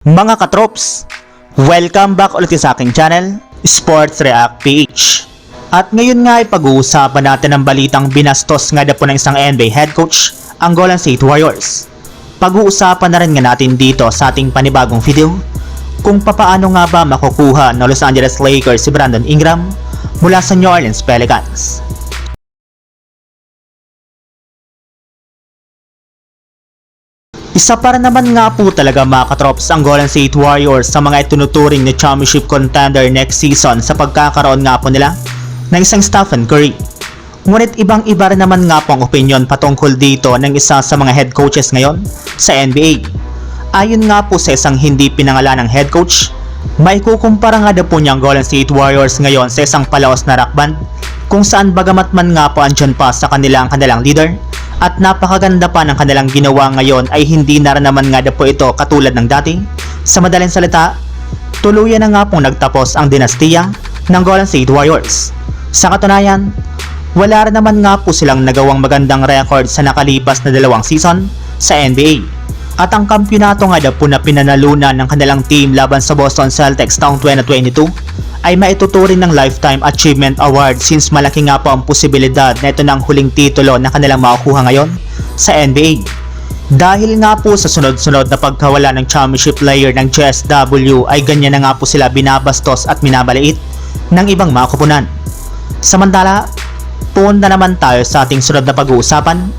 Mga katrops, welcome back ulit sa aking channel, Sports React PH. At ngayon nga ay pag-uusapan natin ang balitang binastos nga na po ng isang NBA head coach, ang Golden State Warriors. Pag-uusapan na rin nga natin dito sa ating panibagong video, kung papaano nga ba makukuha ng Los Angeles Lakers si Brandon Ingram mula sa New Orleans Pelicans. Isa para naman nga po talaga mga katrops ang Golden State Warriors sa mga itunuturing na championship contender next season sa pagkakaroon nga po nila ng isang Stephen Curry. Ngunit ibang iba rin naman nga po ang opinion patungkol dito ng isa sa mga head coaches ngayon sa NBA. Ayon nga po sa isang hindi pinangalan ng head coach, may kukumpara nga daw po niya ang Golden State Warriors ngayon sa isang palaos na rock band kung saan bagamat man nga po andyan pa sa kanila ang kanilang leader at napakaganda pa ng kanilang ginawa ngayon ay hindi na naman nga daw po ito katulad ng dati. Sa madaling salita, tuluyan na nga pong nagtapos ang dinastiya ng Golden State Warriors. Sa katunayan, wala rin naman nga po silang nagawang magandang record sa nakalipas na dalawang season sa NBA. At ang kampyonato nga daw po na pinanalunan ng kanilang team laban sa Boston Celtics taong 2022 ay maituturing ng Lifetime Achievement Award since malaki nga po ang posibilidad na ito ng huling titulo na kanilang makukuha ngayon sa NBA. Dahil nga po sa sunod-sunod na pagkawala ng championship player ng GSW ay ganyan na nga po sila binabastos at minabaliit ng ibang mga kupunan. Samantala, punta naman tayo sa ating sunod na pag-uusapan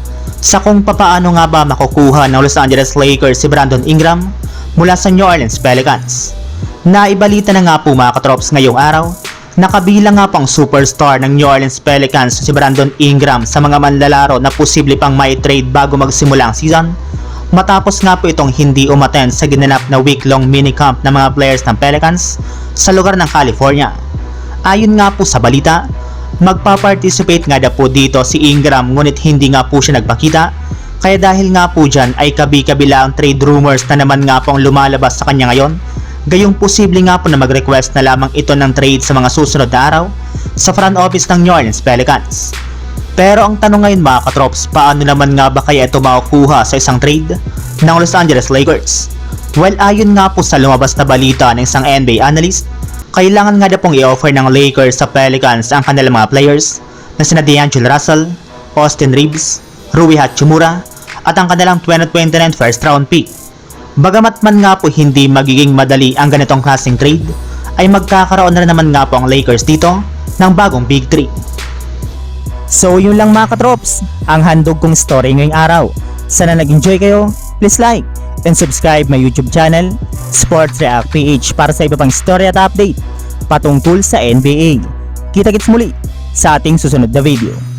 sa kung papaano nga ba makukuha ng Los Angeles Lakers si Brandon Ingram mula sa New Orleans Pelicans. Naibalita na nga po mga katrops ngayong araw, nakabilang nga pang superstar ng New Orleans Pelicans si Brandon Ingram sa mga manlalaro na posible pang may trade bago magsimula ang season. Matapos nga po itong hindi umaten sa ginanap na week-long minicamp ng mga players ng Pelicans sa lugar ng California. Ayon nga po sa balita, magpa-participate nga po dito si Ingram ngunit hindi nga po siya nagpakita kaya dahil nga po dyan ay kabi-kabila ang trade rumors na naman nga po ang lumalabas sa kanya ngayon gayong posible nga po na mag-request na lamang ito ng trade sa mga susunod na araw sa front office ng New Orleans Pelicans. Pero ang tanong ngayon mga katrops, paano naman nga ba kaya ito makukuha sa isang trade ng Los Angeles Lakers? Well, ayon nga po sa lumabas na balita ng isang NBA analyst, kailangan nga na pong i-offer ng Lakers sa Pelicans ang kanilang mga players na sina D'Angelo Russell, Austin Reeves, Rui Hachimura, at ang kanilang 2029 first round pick. Bagamat man nga po hindi magiging madali ang ganitong klaseng trade, ay magkakaroon na naman nga po ang Lakers dito ng bagong Big 3. So yun lang mga katrops, ang handog kong story ngayong araw. Sana nag-enjoy kayo, please like and subscribe my YouTube channel, Sports React PH para sa iba pang story at update patungkol sa NBA. Kita-kits muli sa ating susunod na video.